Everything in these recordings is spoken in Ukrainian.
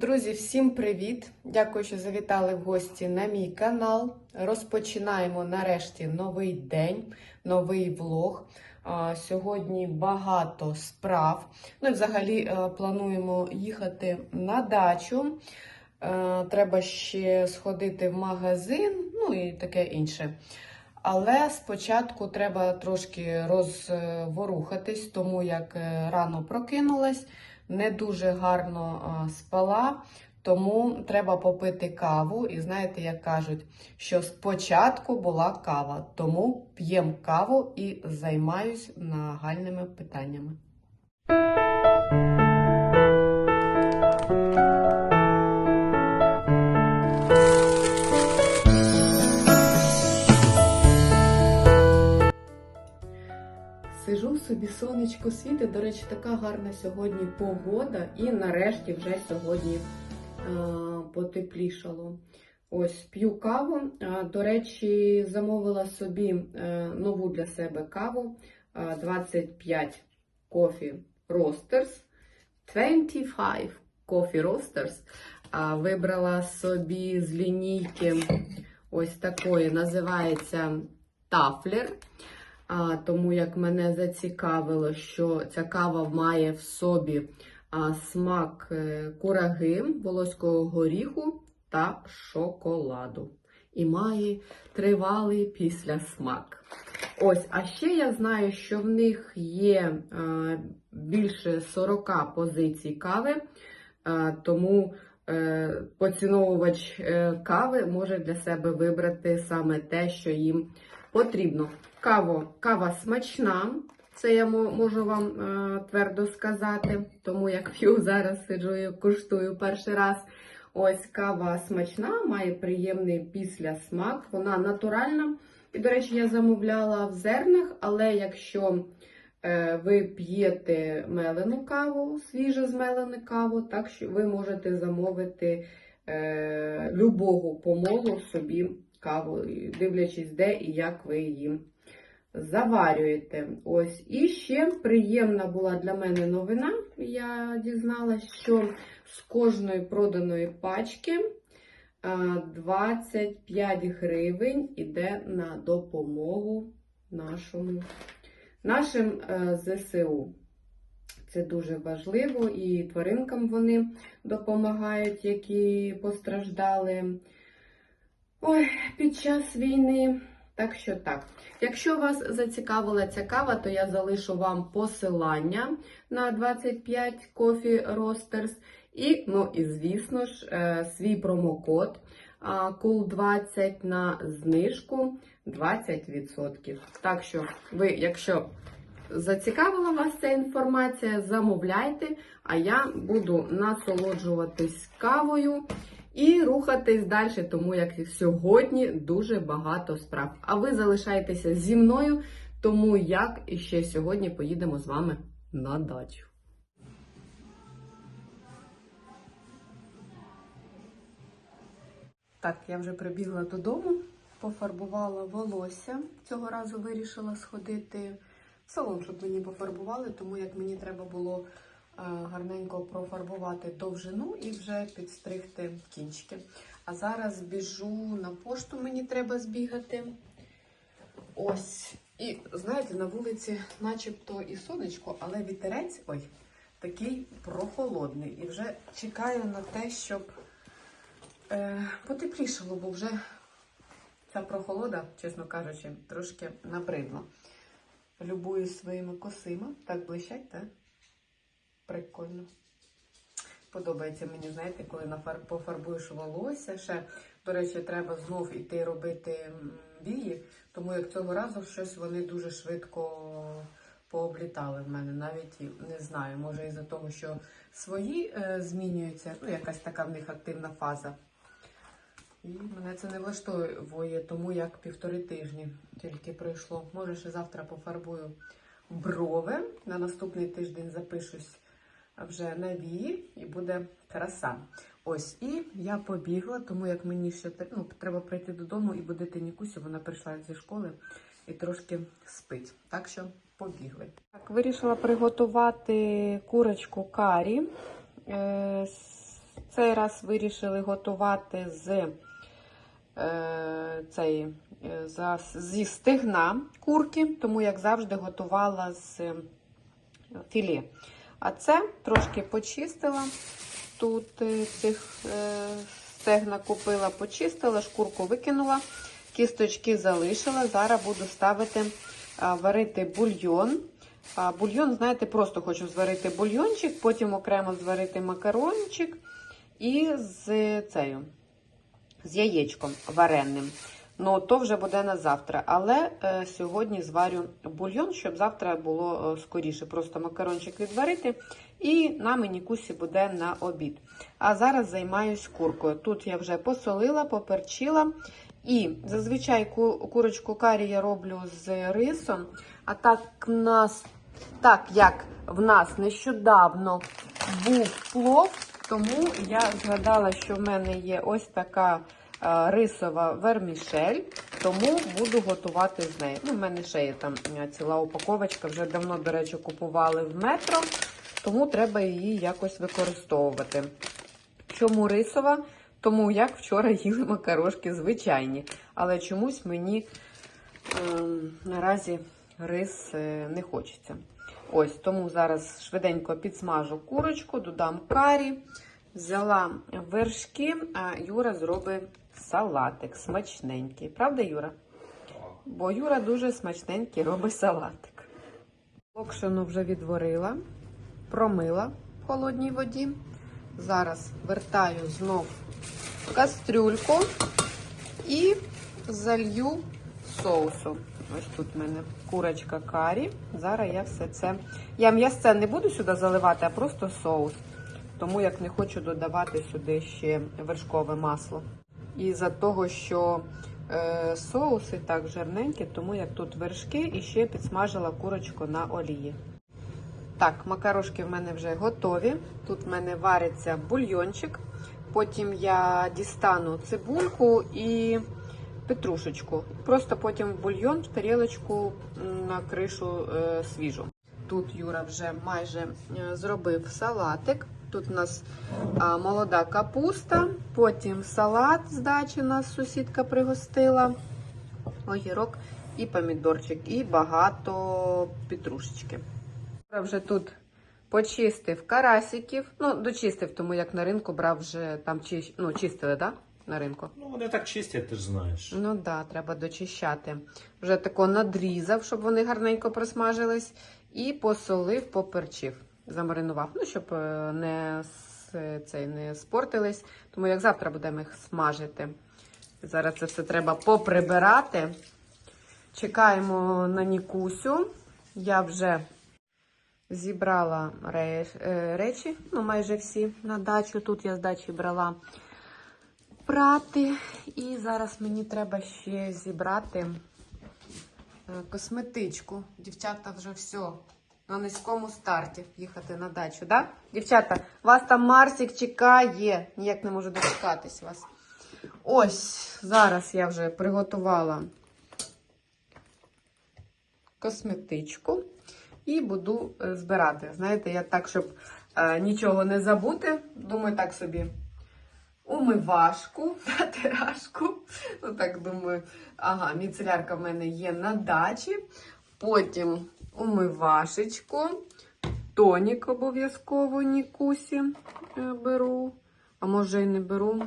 Друзі, всім привіт! Дякую, що завітали в гості на мій канал. Розпочинаємо нарешті новий день, новий влог. Сьогодні багато справ. Ну і взагалі е, плануємо їхати на дачу. Е, Треба ще сходити в магазин, ну і таке інше. Але спочатку треба трошки розворухатись, тому як е, рано прокинулась, не дуже гарно спала, тому треба попити каву. І знаєте, як кажуть, що спочатку була кава, тому п'ємо каву і займаюсь нагальними питаннями. Собі, сонечко світить. До речі, така гарна сьогодні погода, і нарешті вже сьогодні е, потеплішало. Ось п'ю каву. Е, До речі, замовила собі е, нову для себе каву е, 25 Coffee Roasters. 25 Coffee Roasters. А, Вибрала собі з лінійки ось такої, називається Тафлер. А, тому як мене зацікавило, що ця кава має в собі а, смак е, кураги, волоського горіху та шоколаду. І має тривалий післясмак. Ось, а ще я знаю, що в них є е, більше 40 позицій кави, е, тому е, поціновувач кави може для себе вибрати саме те, що їм потрібно. Каво, кава смачна, це я можу вам е, твердо сказати, тому як п'ю зараз сиджу і куштую перший раз. Ось кава смачна, має приємний післясмак, вона натуральна. І, до речі, я замовляла в зернах, але якщо е, ви п'єте мелену каву, свіже змелену каву, так що ви можете замовити е, любого помолу собі каву, дивлячись, де і як ви її заварюєте. Ось. І ще приємна була для мене новина. Я дізналась, що з кожної проданої пачки 25 гривень іде на допомогу нашому, нашим е, ЗСУ. Це дуже важливо, і тваринкам вони допомагають, які постраждали ой, під час війни. Так що так. Якщо вас зацікавила ця кава, то я залишу вам посилання на 25 Coffee Roasters. І, ну, і звісно ж, е, свій промокод а, COOL20 на знижку 20%. Так що, ви, якщо зацікавила вас ця інформація, замовляйте, а я буду насолоджуватись кавою і рухатись далі, тому як сьогодні дуже багато справ. А ви залишайтеся зі мною, тому як і ще сьогодні поїдемо з вами на дачу. Так, я вже прибігла додому, пофарбувала волосся. Цього разу вирішила сходити в салон, щоб мені пофарбували, тому як мені треба було гарненько профарбувати довжину і вже підстригти кінчики. А зараз біжу на пошту, мені треба збігати. Ось. І знаєте, на вулиці, начебто і сонечко, але вітерець ой, такий прохолодний. І вже чекаю на те, щоб е, потеплішало, бо вже ця прохолода, чесно кажучи, трошки набридла. Любуюсь своїми косима. Так блищать, так? Прикольно. Подобається мені, знаєте, коли пофарбуєш волосся. Ще, до речі, треба знов іти робити вії, тому як цього разу щось вони дуже швидко пооблітали в мене. Навіть не знаю, може із-за того, що свої е, змінюються, ну якась така в них активна фаза. І мене це не влаштовує, тому як півтори тижні тільки пройшло. Може, ще завтра пофарбую брови. На наступний тиждень запишусь вже на і буде краса. Ось, і я побігла, тому як мені ще ну, треба прийти додому і будити Нікусю, вона прийшла зі школи і трошки спить. Так що побігли. Так, вирішила приготувати курочку карі. Е, Цей раз вирішили готувати з е, цей, е, зі стегна курки, тому, як завжди, готувала з філе. А це трошки почистила. Тут е, цих е, стегна купила, почистила, шкурку викинула, кісточки залишила. Зараз буду ставити варити бульйон. Бульйон, знаєте, просто хочу зварити бульйончик, потім окремо зварити макарончик і з цею, з яєчком вареним. Ну, то вже буде на завтра. Але е, сьогодні зварю бульйон, щоб завтра було е, скоріше. Просто макарончик відварити. І на мені кусі буде на обід. А зараз займаюсь куркою. Тут я вже посолила, поперчила. І зазвичай ку- курочку карі я роблю з рисом. А так нас, так як в нас нещодавно був плов, тому я згадала, що в мене є ось така рисова вермішель, тому буду готувати з нею. Ну, в мене ще є там е, ціла упаковочка, вже давно, до речі, купували в метро, тому треба її якось використовувати. Чому рисова? Тому як вчора їли макарошки звичайні. Але чомусь мені е, наразі рис е, не хочеться. Ось тому зараз швиденько підсмажу курочку, додам карі, взяла вершки, а Юра зробить салатик смачненький. Правда, Юра? Бо Юра дуже смачненький робить салатик. Локшину вже відварила, промила в холодній воді. Зараз вертаю знов кастрюльку і залью соусу. Ось тут в мене курочка карі. Зараз я все це. Я м'ясце не буду сюди заливати, а просто соус. Тому як не хочу додавати сюди ще вершкове масло. І за того, що е, соуси так жирненькі, тому як тут вершки і ще підсмажила курочку на олії. Так, макарошки в мене вже готові. Тут в мене вариться бульйончик. Потім я дістану цибульку і петрушечку. Просто потім в бульйон в тарілочку на кришу е, свіжу. Тут Юра вже майже е, зробив салатик. Тут у нас а, молода капуста, потім салат з дачі нас сусідка пригостила, огірок і помідорчик, і багато петрушечки. Вже тут почистив карасиків. Ну, дочистив, тому як на ринку брав вже там чи, ну, чистили, так? Да? На ринку. Ну, вони так чистять, ти ж знаєш. Ну так, да, треба дочищати. Вже тако надрізав, щоб вони гарненько просмажились, і посолив, поперчив, замаринував. Ну, щоб е, не, цей, не спортились. Тому як завтра будемо їх смажити. Зараз це все треба поприбирати. Чекаємо на Нікусю. Я вже зібрала е, речі, ну майже всі на дачу. Тут я з дачі брала прати. І зараз мені треба ще зібрати е, косметичку. Дівчата вже все на низькому старті їхати на дачу, да? Дівчата, вас там Марсик чекає. Ніяк не можу дочекатись вас. Ось, зараз я вже приготувала косметичку і буду е, збирати. Знаєте, я так, щоб е, нічого не забути, думаю, так собі умивашку, натирашку. Ну так думаю, ага, міцелярка в мене є на дачі. Потім умивашечку, тонік обов'язково Нікусі е, беру, а може і не беру.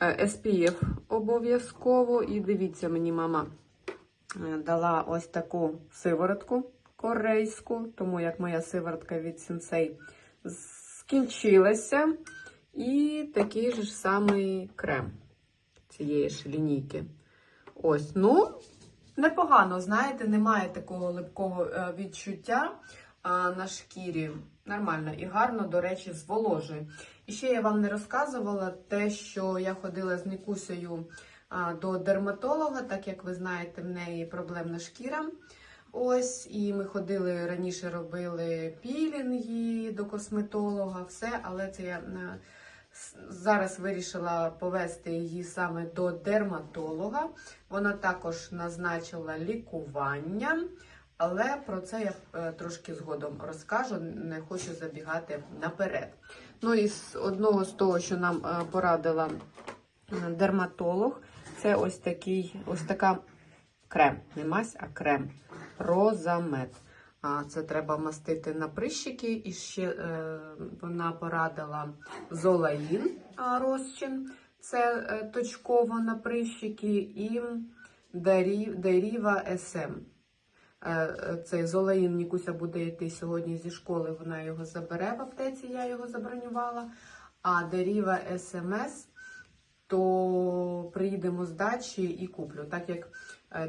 Е, SPF обов'язково. І дивіться, мені мама е, дала ось таку сиворотку корейську, тому як моя сиворотка від Сенсей скінчилася. І такий ж самий крем цієї ж лінійки. Ось, ну, непогано, знаєте, немає такого липкого е, відчуття на шкірі. Нормально і гарно, до речі, зволожує. І ще я вам не розказувала те, що я ходила з Нікусею до дерматолога, так як ви знаєте, в неї проблемна шкіра. Ось, і ми ходили раніше, робили пілінги до косметолога, все, але це я е, зараз вирішила повести її саме до дерматолога. Вона також назначила лікування, але про це я е, трошки згодом розкажу, не хочу забігати наперед. Ну і з одного з того, що нам е, порадила дерматолог, це ось такий, ось така крем. Не мазь, а крем. Розамет. Це треба мастити на прищики. І ще е, вона порадила золаїн розчин. Це е, точково на прищики, і Дарі- Деріва СМ. Е, е, Цей золаїн Нікуся буде йти сьогодні зі школи, вона його забере в аптеці, я його забронювала. А Деріва СМС, то приїдемо з дачі і куплю. Так як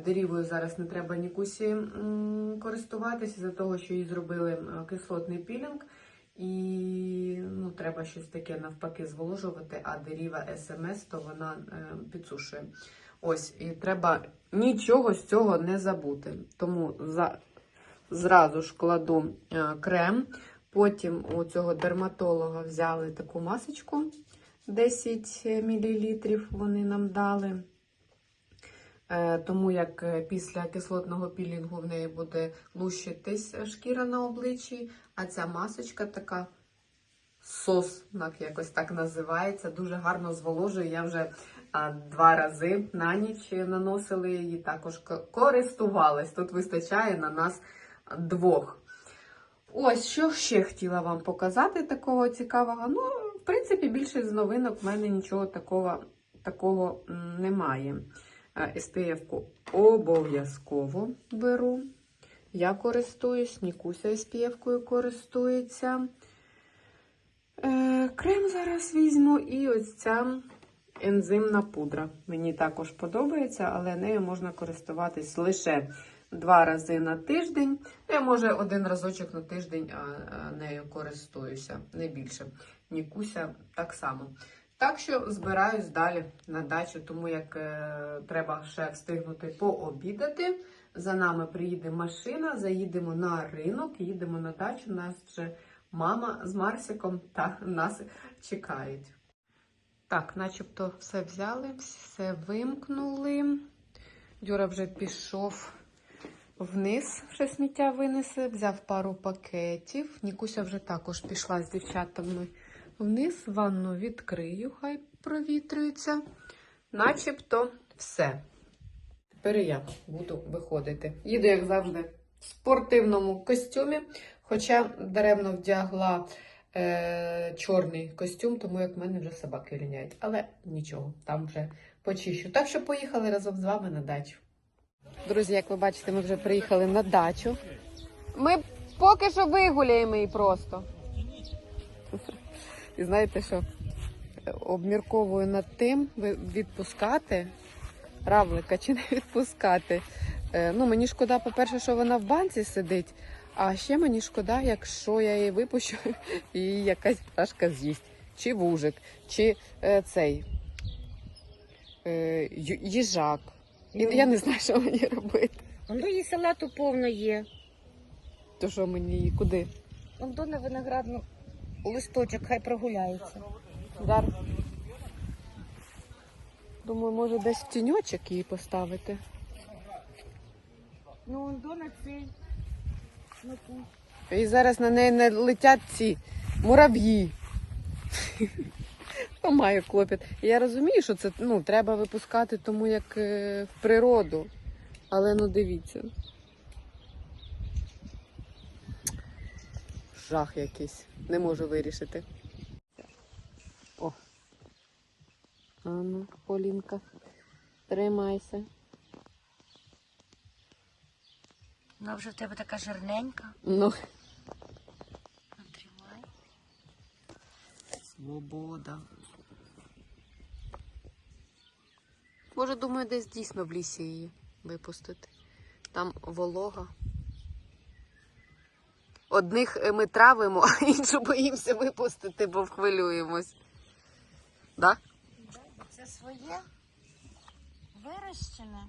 дерівою зараз не треба Нікусі користуватися, за того, що їй зробили кислотний пілінг. І ну, треба щось таке навпаки зволожувати, а деріва СМС, то вона е, підсушує. Ось, і треба нічого з цього не забути. Тому за, зразу ж кладу е, крем. Потім у цього дерматолога взяли таку масочку 10 мл вони нам дали. Е, Тому як е, після кислотного пілінгу в неї буде лущитись шкіра на обличчі, а ця масочка така сос, якось так називається, дуже гарно зволожує. Я вже два рази на ніч наносили її, також користувалась. Тут вистачає на нас двох. Ось що ще хотіла вам показати такого цікавого. Ну, в принципі, більше з новинок в мене нічого такого, такого немає. SPF-ку обов'язково беру. Я користуюсь, Нікуся SPF-кою користується. Е, крем зараз візьму і ось ця ензимна пудра. Мені також подобається, але нею можна користуватись лише два рази на тиждень. Я може один разочок на тиждень нею користуюся, не більше. Нікуся так само. Так що збираюсь далі на дачу, тому як е, треба ще встигнути пообідати. За нами приїде машина, заїдемо на ринок, їдемо на дачу. Нас вже мама з Марсиком та нас чекають. Так, начебто все взяли, все вимкнули. Юра вже пішов вниз, вже сміття винесе, взяв пару пакетів. Нікуся вже також пішла з дівчатами вниз. Ванну відкрию, хай провітрюється. Начебто все. Тепер я буду виходити. Їду, як завжди, в спортивному костюмі, хоча даремно вдягла е, чорний костюм, тому як в мене вже собаки ліняють. Але нічого, там вже почищу. Так що поїхали разом з вами на дачу. Друзі, як ви бачите, ми вже приїхали на дачу. Ми поки що вигуляємо її просто. І знаєте що? Обмірковую над тим, відпускати равлика чи не відпускати. Е, Ну, мені шкода, по-перше, що вона в банці сидить, а ще мені шкода, якщо я її випущу і її якась пташка з'їсть. Чи вужик, чи е, цей е, їжак. І я не знаю, що мені робити. Ну, і салату повно є. То що мені її куди? Он до на виноградну листочок, хай прогуляється. Дар. Думаю, може десь в тіньочок її поставити. Ну, он до на цей. І зараз на неї не летять ці мурав'ї. То маю клопіт. Я розумію, що це ну, треба випускати тому як е, в природу. Але ну дивіться. Жах якийсь. Не можу вирішити. О. А ну, Полінка, тримайся. Вона вже в тебе така жирненька. Ну. Тримай. Свобода. Може, думаю, десь дійсно в лісі її випустити. Там волога. Одних е, ми травимо, а іншу боїмося випустити, бо хвилюємось. Да? Це своє вирощене.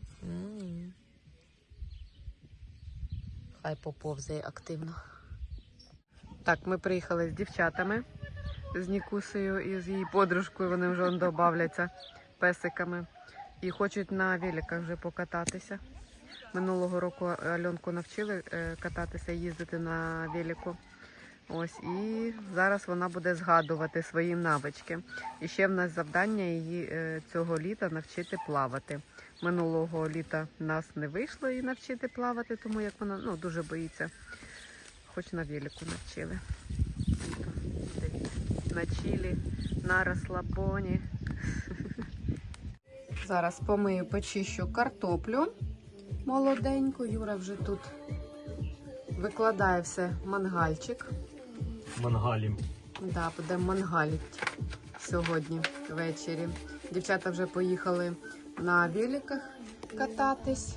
Хай поповзає активно. Так, ми приїхали з дівчатами, з Нікусею і з її подружкою. Вони вже добавляться песиками. І хочуть на великах вже покататися. Минулого року Альонку навчили е, кататися, їздити на велику. Ось і зараз вона буде згадувати свої навички. І ще в нас завдання її е, цього літа навчити плавати. Минулого літа нас не вийшло її навчити плавати, тому як вона ну, дуже боїться. Хоч на велику навчили. На чилі, на розслабоні. Зараз помию, почищу картоплю молоденьку. Юра вже тут викладає все мангальчик. Мангалим. Да, будемо мангалити сьогодні ввечері. Дівчата вже поїхали на великах кататись.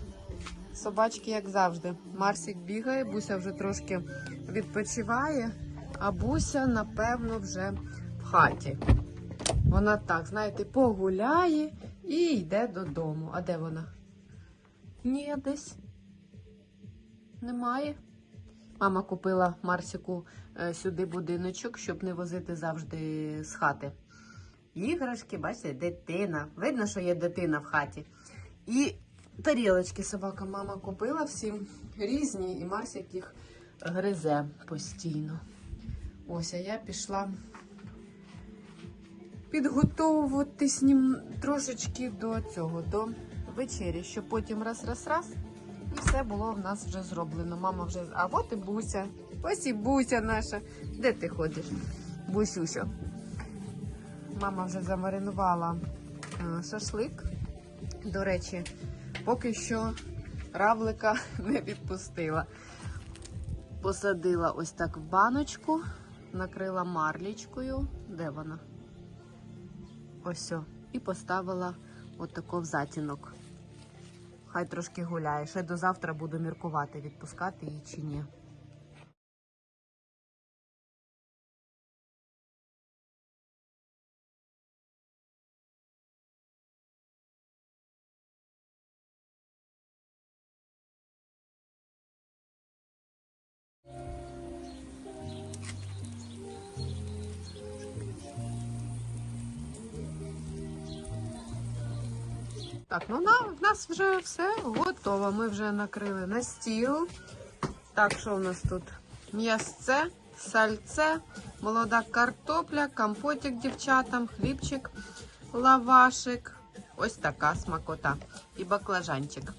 Собачки, як завжди. Марсик бігає, Буся вже трошки відпочиває, а Буся, напевно, вже в хаті. Вона так, знаєте, погуляє і йде додому. А де вона? Ні, десь. Немає. Мама купила Марсику е, сюди будиночок, щоб не возити завжди з хати. Іграшки, бачите, дитина. Видно, що є дитина в хаті. І тарілочки собака мама купила всім різні, і Марсик їх гризе постійно. Ось, а я пішла підготовуватись трошечки до цього, до вечері, щоб потім раз-раз-раз. І все було в нас вже зроблено. Мама вже. А от і Буся. Ось і Буся наша. Де ти ходиш? Бусюсю. Мама вже замаринувала е, шашлик. До речі, поки що равлика не відпустила. Посадила ось так в баночку, накрила марлічкою. Де вона? Ось. о. І поставила отако в затінок. Хай трошки гуляє. Ще до завтра буду міркувати, відпускати її чи ні. Так, ну на, в нас вже все готово. Ми вже накрили на стіл. Так, що в нас тут? М'ясце, сальце, молода картопля, компотик дівчатам, хлібчик, лавашик. Ось така смакота. І баклажанчик.